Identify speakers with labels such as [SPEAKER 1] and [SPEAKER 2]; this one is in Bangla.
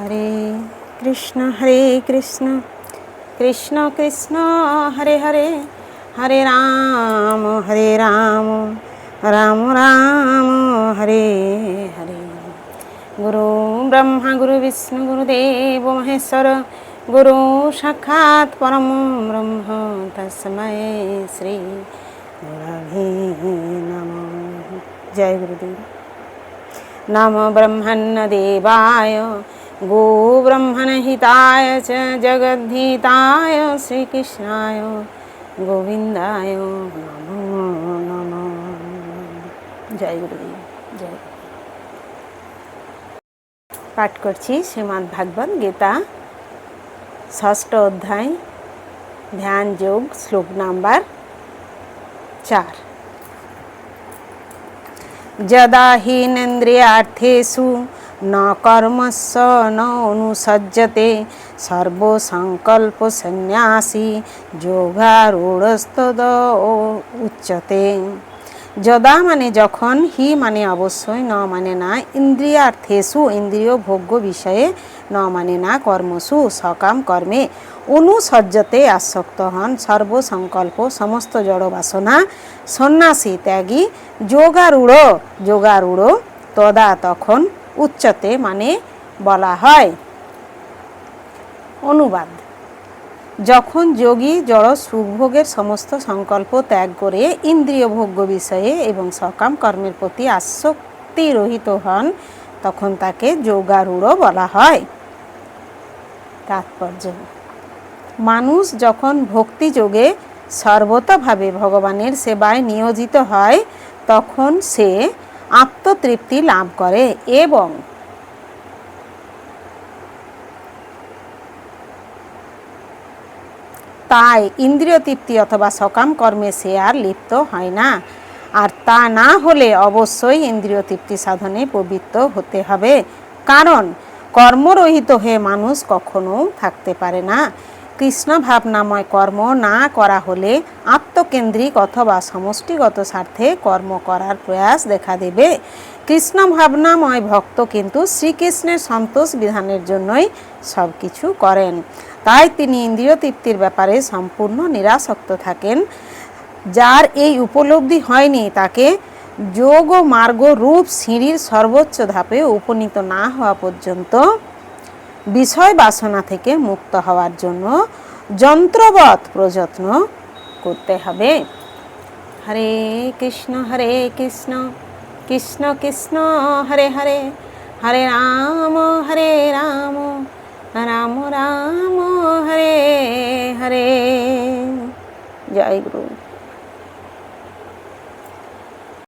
[SPEAKER 1] হরে কৃষ্ণ হরে কৃষ্ণ কৃষ্ণ কৃষ্ণ হরে হরে হরে রাম হরে রাম রাম রাম হরে হরে গুরু ব্রহ্মা গুরু বিষ্ণু গুরুদেব মহেশ্বর গুরু সাক্ষাৎ পরম ব্রহ্ম তসময় শ্রী নম জয় গুরুদেব নম ব্রহ্মণ দেবায় गोब्रह्मणहिताय च जगद्धिताय श्रीकृष्णाय गोविन्दाय नमो नमः জয় গুরুদেব জয়
[SPEAKER 2] পাঠ করছি শ্রীমদ্ ভাগবত গীতা ষষ্ঠ অধ্যায় ধ্যান যোগ শ্লোক নাম্বার চার যদা হীনেন্দ্রিয়ার্থেষু না কর্মস্য ন অনুসজ্জতে সর্বসংকল্প সন্ন্যাসী যোগারূঢ়স্তদ উচ্চতে যদা মানে যখন হি মানে অবশ্যই ন মানে না ইন্দ্রিয়ার্থেসু ইন্দ্রিয় ভোগ্য বিষয়ে ন মানে না কর্মসু সকাম কর্মে অনুসজ্জতে আসক্ত হন সর্বসংকল্প সমস্ত জড় বাসনা সন্ন্যাসী ত্যাগী যোগারূঢ় যোগারূঢ় তদা তখন উচ্চতে মানে বলা হয় অনুবাদ যখন যোগী জড় সুখভোগের সমস্ত সংকল্প ত্যাগ করে ইন্দ্রিয় ভোগ্য বিষয়ে এবং সকাম কর্মের প্রতি আসক্তি রহিত হন তখন তাকে যোগারূঢ় বলা হয় তাৎপর্য মানুষ যখন ভক্তিযোগে সর্বতভাবে ভগবানের সেবায় নিয়োজিত হয় তখন সে আত্মতৃপ্তি লাভ করে এবং তাই ইন্দ্রিয় তৃপ্তি অথবা সকাম কর্মে সে আর লিপ্ত হয় না আর তা না হলে অবশ্যই ইন্দ্রিয় তৃপ্তি সাধনে পবিত্র হতে হবে কারণ কর্মরহিত হয়ে মানুষ কখনো থাকতে পারে না কৃষ্ণ ভাবনাময় কর্ম না করা হলে আত্মকেন্দ্রিক অথবা সমষ্টিগত স্বার্থে কর্ম করার প্রয়াস দেখা দেবে কৃষ্ণ ভাবনাময় ভক্ত কিন্তু শ্রীকৃষ্ণের সন্তোষ বিধানের জন্যই সব কিছু করেন তাই তিনি ইন্দ্রিয় তৃপ্তির ব্যাপারে সম্পূর্ণ নিরাসক্ত থাকেন যার এই উপলব্ধি হয়নি তাকে যোগ মার্গ রূপ সিঁড়ির সর্বোচ্চ ধাপে উপনীত না হওয়া পর্যন্ত বিষয় বাসনা থেকে মুক্ত হওয়ার জন্য যন্ত্রবৎ প্রযত্ন করতে হবে হরে কৃষ্ণ হরে কৃষ্ণ কৃষ্ণ কৃষ্ণ হরে হরে হরে রাম হরে রাম রাম রাম হরে হরে জয় গুরু